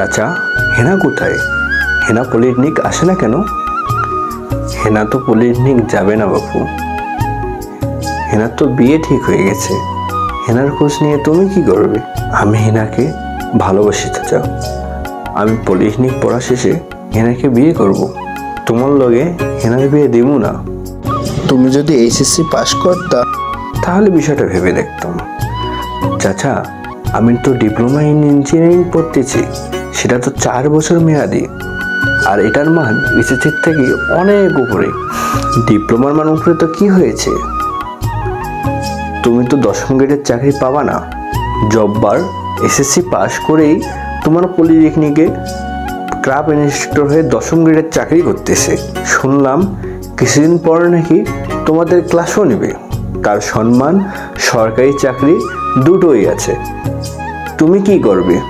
চাচা হেনা কোথায়? হেনা পলিটেকনিক আসে না কেন? হেনা তো পলিটেকনিক যাবে না বাপু। হেনার তো বিয়ে ঠিক হয়ে গেছে। হেনার খোঁজ নিয়ে তুমি কি করবে? আমি হেনাকে ভালোবাসি চাচা। আমি পলিটেকনিক পড়া শেষে হেনাকে বিয়ে করব। তোমার লগে হেনার বিয়ে দিব না। তুমি যদি এইচএসসি পাশ করতা। তাহলে বিষয়টা ভেবে দেখতাম। চাচা আমি তো ডিপ্লোমা ইন ইঞ্জিনিয়ারিং পড়তেছি। সেটা তো চার বছর মেয়াদি। আর এটার মান এসএসসির থেকে অনেক উপরে। ডিপ্লোমার মান উপরে তো কি হয়েছে? তুমি তো দশম গ্রেডের চাকরি পাবা না। জববার এসএসসি পাশ করেই তোমার পলিটেকনিকে ক্লাব ইনস্টিটিউট হয়ে দশম গ্রেডের চাকরি করতেছে। শুনলাম কিছুদিন পরে নাকি তোমাদের ক্লাসও নেবে। তার সম্মান, সরকারি চাকরি দুটোই আছে। তুমি কি করবে?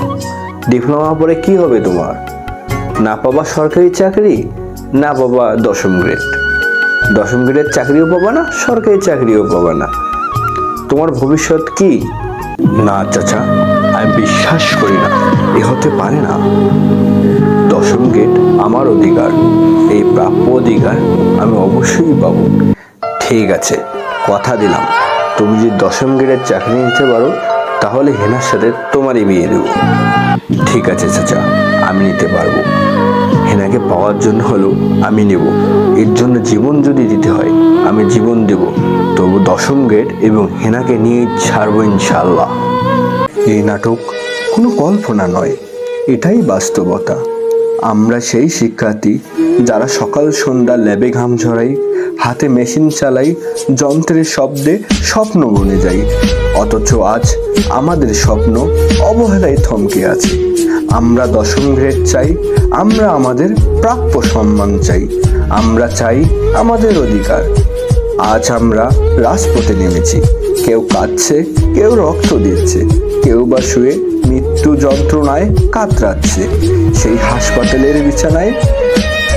ডিপ্লোমা পরে কি হবে তোমার? না পাবা সরকারি চাকরি, না পাবা দশম গ্রেড দশম গ্রেডের চাকরিও পাবা না, সরকারি চাকরিও পাবা না। তোমার ভবিষ্যৎ কি? না চাচা, আমি বিশ্বাস করি না, এ হতে পারে না। দশম গেট আমার অধিকার, এই প্রাপ্য অধিকার আমি অবশ্যই পাবো। ঠিক আছে, কথা দিলাম। তুমি যদি দশম গ্রেডের চাকরি নিতে পারো তাহলে হেনার সাথে তোমারই বিয়ে দেবো। ঠিক আছে চাচা, আমি নিতে পারব। হেনাকে পাওয়ার জন্য হলেও আমি নেব। এর জন্য জীবন যদি দিতে হয়, আমি জীবন দেব। তবু দশম গেট এবং হেনাকে নিয়ে ছাড়বো ইনশাল্লাহ এই নাটক কোনো কল্পনা নয়, এটাই বাস্তবতা। আমরা সেই শিক্ষার্থী যারা সকাল সন্ধ্যা ল্যাবে ঘাম ঝরাই হাতে মেশিন চালাই যন্ত্রের শব্দে স্বপ্ন বনে যাই। অথচ আজ আমাদের স্বপ্ন অবহেলায় থমকে আছে। আমরা দশম গ্রেড চাই, আমরা আমাদের প্রাপ্য সম্মান চাই, আমরা চাই আমাদের অধিকার। আজ আমরা রাজপথে নেমেছি, কেউ কাঁদছে, কেউ রক্ত দিচ্ছে, কেউ বা শুয়ে মৃত্যু যন্ত্রণায় কাতরাচ্ছে। সেই হাসপাতালের বিছানায়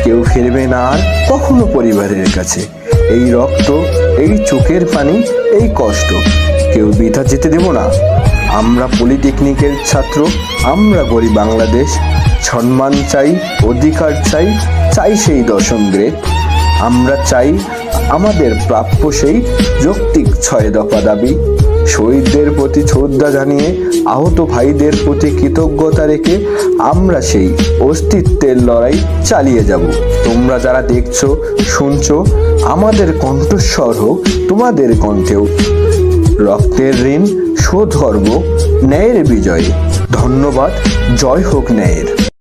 কেউ ফিরবে না আর কখনো পরিবারের কাছে। এই রক্ত, এই চোখের পানি, এই কষ্ট, কেউ বৃথা যেতে দেব না। আমরা পলিটেকনিকের ছাত্র, আমরা গড়ি বাংলাদেশ। সম্মান চাই, অধিকার চাই চাই সেই দশম গ্রেড। আমরা চাই আমাদের প্রাপ্য সেই যৌক্তিক ছয় দফা দাবি। শহীদদের প্রতি শ্রদ্ধা জানিয়ে আহত ভাইদের প্রতি কৃতজ্ঞতা রেখে আমরা সেই অস্তিত্বের লড়াই চালিয়ে যাব। তোমরা যারা দেখছ, শুনছো, আমাদের কণ্ঠস্বর হোক, তোমাদের কণ্ঠেও। রক্তের ঋণ করব ন্যায়ের বিজয়। ধন্যবাদ, জয় হোক ন্যায়ের।